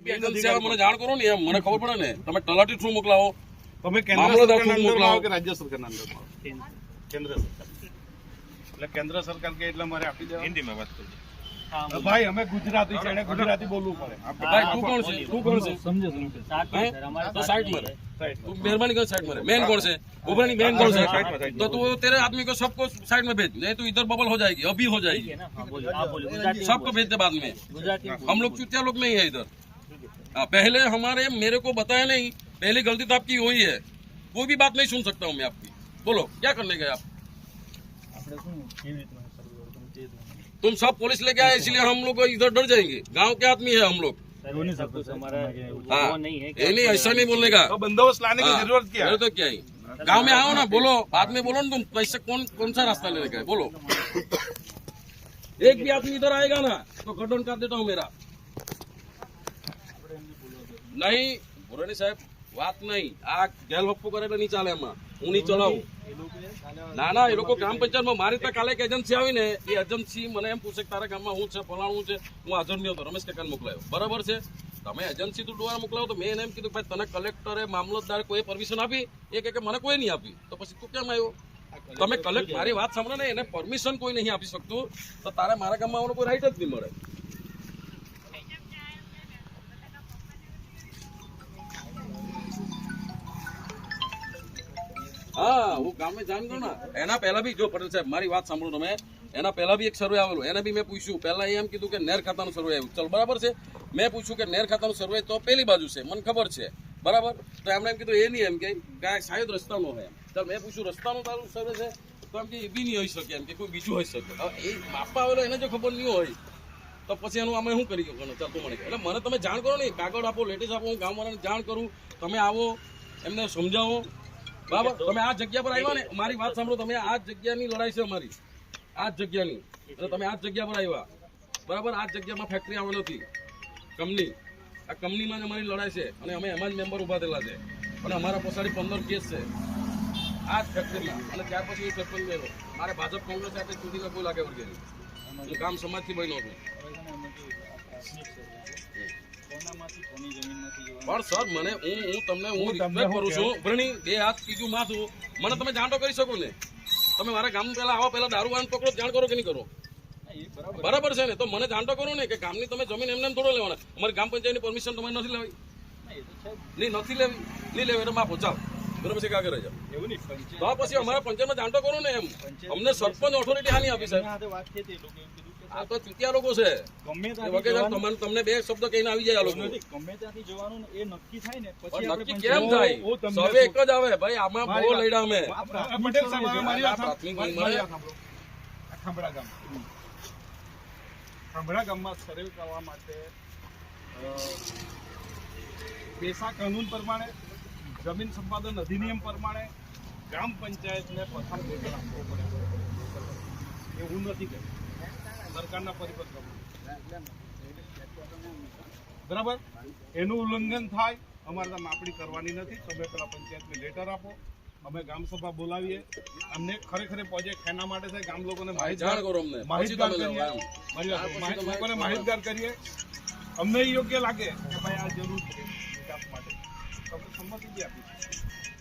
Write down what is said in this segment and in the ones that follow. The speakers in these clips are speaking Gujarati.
એજન્સી આવે મને જાણ કરો ને એમ મને ખબર પડે ને તમે તલાટી થ્રુ મોકલાવો તમે કેન્દ્ર મામલતદાર સરકારના થ્રુ અંદરમાં આવો મોકલાવો. કે રાજ્ય સરકારના અંદરમાં આવો? કેન્દ્ર સરકાર એટલે કેન્દ્ર સરકાર કે એટલે મારે આપી દેવા હિન્દીમાં વાત કરજો ભાઈ અમે ગુજરાતી છે એને ગુજરાતી બોલવું પડે ભાઈ તું કોણ છે તું કોણ છે હે? તો સાઈડ में रह સાહેબ तू मेहरबानी कर साइड में रह मेन कौन से उभरनी मेन कौन से साइड में, साइड तो तू तेरे आदमी को सबको साइड में भेज नहीं तो इधर बबल हो जाएगी अभी हो जाएगी सबको भेज दे बाद में हम लोग चुतिया लोग नहीं है इधर हाँ, पहले हमारे मेरे को बताया नहीं पहली गलती तो आपकी हुई है। कोई भी बात नहीं सुन सकता हूँ मैं आपकी। बोलो क्या करने गए आप? तुम सब पुलिस लेके आए इसलिए हम लोग इधर डर जाएँगे। गाँव के आदमी है हम लोग। हाँ। नहीं ऐसा नहीं बोलने का। तो बंदोबस्त लाने की हाँ, ज़रूरत क्या है? तो क्या ही। गाँव में आओ ना बोलो बाद में बोलो ना तुम कैसे कौन कौन सा रास्ता लेने का बोलो। एक भी आदमी इधर आएगा ना तो गठन कर देता हूँ मेरा। નહીં, ભુરાણી સાહેબ, વાત નહીં. આ ગેલ હપ્પો કરે એટલે નહીં ચાલે એમાં. હું નહીં ચલાવું. ના ના, એ લોકો ગ્રામ પંચાયતમાં મારી ત્યાં કાલે એક એજન્સી આવી ને એ એજન્સી મને એમ પૂછે કે તારા ગામમાં હું છે, ફલાણું છે? હું હાજર નહીં હતો, રમેશ કાકાને મોકલાયો. બરાબર છે? તમે એજન્સી તું દ્વારા મોકલાવો તો મેં એમ કીધું ભાઈ તને કલેક્ટરે મામલતદારે કોઈ પરમિશન આપી? એ કે મને કોઈ નહીં આપી. તો પછી તું કેમ આવ્યો? તમે કલેક્ટ મારી વાત સાંભળો ને, એને પરમિશન કોઈ નહીં આપી શકતું. તો તારે મારા ગામમાં આવવાનો કોઈ રાઈટ જ નહીં મળે. હા, હું ગામે જાણ કરું ને. એના પહેલા બી જો પટેલ સાહેબ, મારી વાત સાંભળો તમે. એના પહેલા બી એક સર્વે આવેલું, એને બી મેં પૂછ્યું. પહેલા એમ કીધું કે નેર ખાતાનું સર્વે આવ્યું. ચલો, બરાબર છે? મેં પૂછ્યું કે નેર ખાતાનું સર્વે તો પેલી બાજુ છે, મને ખબર છે. બરાબર? તો એમણે એમ કીધું, એ નહીં એમ કે શાયદ રસ્તાનો હોય એમ. ચાલ મેં પૂછ્યું, રસ્તાનું તારું સર્વે છે? તો એમ કે, એ બી નહીં હોઈ શકે એમ કે, કોઈ બીજું હોઈ શકે. એ માપવા આવેલો, એને જો ખબર નહીં હોય, તો પછી એનું અમે શું કરી શકવાનું ચાલ, તું મને એટલે મને તમે જાણ કરો ને, કાગળ આપો, લેટેસ્ટ આપો, હું ગામવાળાને જાણ કરું. તમે આવો, એમને સમજાવો. બરાબર? તમે આ જગ્યા પર આવ્યા ને, મારી વાત સાંભળો, તમે આ જગ્યાની લડાઈ છે અમારી. આ જગ્યાની. અને તમે આ જગ્યા પર આવ્યા. બરાબર? આ જગ્યામાં ફેક્ટરી આવેલ નથી કંપની. આ કંપનીમાં જ અમારી લડાઈ છે. અને અમે એમાં જ મેમ્બર ઊભા થયેલા છે. અને અમારા પછાડી પંદર કેસ છે. આ જ ફેક્ટરીમાં અને ત્યાર પછી હું સરપંચ બન્યો મારે ભાજપ કોંગ્રેસ સાથે ચૂંટણીમાં કોઈ લાગે વળગે નહીં કામ સમાજથી બન્યો છું. પણ સર મને હું હું તમને હું રિક્વેસ્ટ કરું છું. ભરણી બે હાથ ત્રીજું માથું મને તમે જાણ તો કરી શકો ને. તમે મારા ગામ પહેલા આવો પહેલા દારૂ વાન પકડો જાણ કરો કે નહીં કરો. બરાબર છે ને? તો મને જાણતો કરો ને કે ગામની તમે જમીન એમને એમ થોડો લેવાના. અમારી ગામ પંચાયતની પરમિશન તમારે નથી લેવી નહીં નથી લેવી. નહીં લેવી એટલે માફો ચાલ. બરાબર છે કાગળ જાવ એવું નહીં તો પછી અમારા પંચાયતમાં જાણ કરો ને એમ. અમને સરપંચ ઓથોરિટી હાની આપી સાહેબ. આ તો ચૂતિયા લોકો છે. ગમે તમને તમને બે શબ્દ કહીને આવી જાય લોકો. ગમે ત્યાંથી જવાનું એ નક્કી થાય ને પછી નક્કી કેમ થાય? હું એક જ આવે. ભાઈ આમાં બહુ લડ્યા અમે. પટેલ સાહેબ મારી ખાંભડા ગામ ખાંભડા ગામમાં. સર્વે કરવા માટે પેશા કાનૂન પ્રમાણે જમીન સંપાદન અધિનિયમ પ્રમાણે ગ્રામ પંચાયતને પ્રથમ વેતન આપવો પડે. એ હું નથી કહેતો. સરકારના પરિપત્ર બરાબર? એનું ઉલ્લંઘન થાય અમારે ત્યાં માપણી કરવાની નથી. તમે પેલા પંચાયતને લેટર આપો. અમે ગામ સભા બોલાવીએ. અમને ખરેખર પ્રોજેક્ટ એના માટે છે ગામ લોકોને માહિતગાર કરો અમને. માહિતગાર કરીએ. લોકોને માહિતગાર કરીએ. અમને યોગ્ય લાગે કે ભાઈ આ જરૂર છે. વિકાસ માટે આપી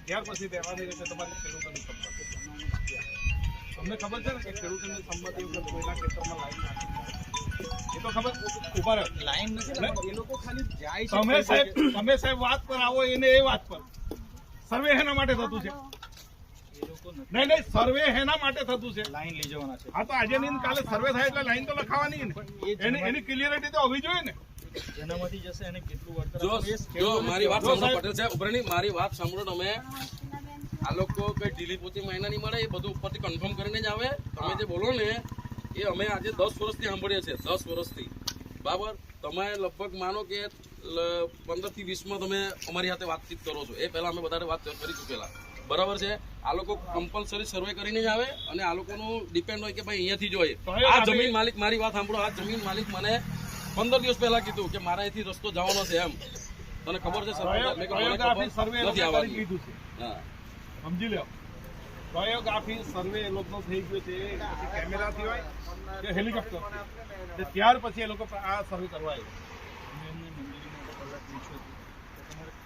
ત્યાર પછી રહેવાની રીતે તમારી ખેડૂતોની સંમતિ. તમને ખબર છે ને કે ખેડૂતોની વગર કોઈના ખેતરમાં લાઈન નાખી એ તો ખબર? ઊભા રહો. લાઈન નથી એ લોકો ખાલી જાય છે. તમે સાહેબ તમે સાહેબ વાત પર આવો એને એ વાત પર. સર્વે એના માટે થતું છે. નહીં નહીં સર્વે એના માટે થતું છે. લાઈન લઈ જવાના છે. હા તો આજે નહીં કાલે સર્વે થાય એટલે લાઈન તો લખાવાની ને. એની એની ક્લિયરિટી તો હોવી જોઈએ ને. જેનામાંથી જશે એને કેટલું વળતર જો આપવું એ જો મારી વાત સાંભળો પટેલ સાહેબ ઉભરણી મારી વાત સાંભળો તમે. આ લોકો કઈ ઢીલી પોતી મહિના નહીં મળે એ બધું ઉપરથી કન્ફર્મ કરીને જ આવે. તમે જે બોલો ને એ અમે આજે દસ વર્ષથી સાંભળીએ છીએ દસ વર્ષથી. બરાબર? તમે લગભગ માનો કે પંદરથી વીસમાં તમે અમારી સાથે વાતચીત કરો છો. એ પહેલા અમે વધારે વાત કરી ચૂકેલા. બરાબર છે? આ લોકો કમ્પલસરી સર્વે કરીને જ આવે અને આ લોકોનું ડિપેન્ડ હોય કે ભાઈ અહીંયાથી જ હોય. આ જમીન માલિક મારી વાત સાંભળો આ જમીન માલિક મને પંદર દિવસ પહેલા કીધું કે મારા અહીંથી રસ્તો જવાનો છે એમ. તને ખબર છે સમજી લો પ્રયોગાફી સર્વે એ લોકોનો થઈ ગયો છે પછી કેમેરાથી હોય કે હેલિકોપ્ટર ત્યાર પછી એ લોકો આ સર્વે કરવા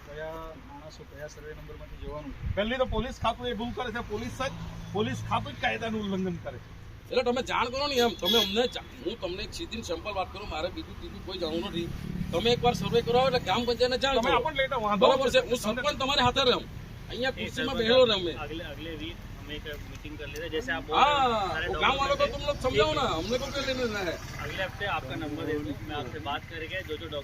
કયા સર્વે નંબરમાંથી જવાનું પહેલી તો પોલીસ ખાતું એ ભૂલ કરે છે પોલીસ જ પોલીસ ખાતું જ કાયદાનું ઉલ્લંઘન કરે છે. એટલે તમે જાણ કરો ને એમ તમે અમને જા- હું તમને એક સીધી ને સિમ્પલ વાત કરું મારે બીજું ત્રીજું કોઈ જાણવું નથી તમે એકવાર સર્વે કરાવો એટલે ગ્રામ પંચાયતને જાણ તમે કરો આપણને લઈને વાંધો બરાબર છે નથી. હું સરપંચ તમારી હાથે રહું અહીંયા ખુરશીમાં બેઠો રહું મેં अगले अगले वीक हम एक मीटिंग कर लेते हैं जैसे आप बोल हाँ रहे हैं, सारे वो गाँव वालों को document तुम लोग समझाओ ना हमने को क्या लेना है अगले हफ्ते आपका नंबर दे दूँ मैं आपसे बात करके जो जो डॉक्यूमेंट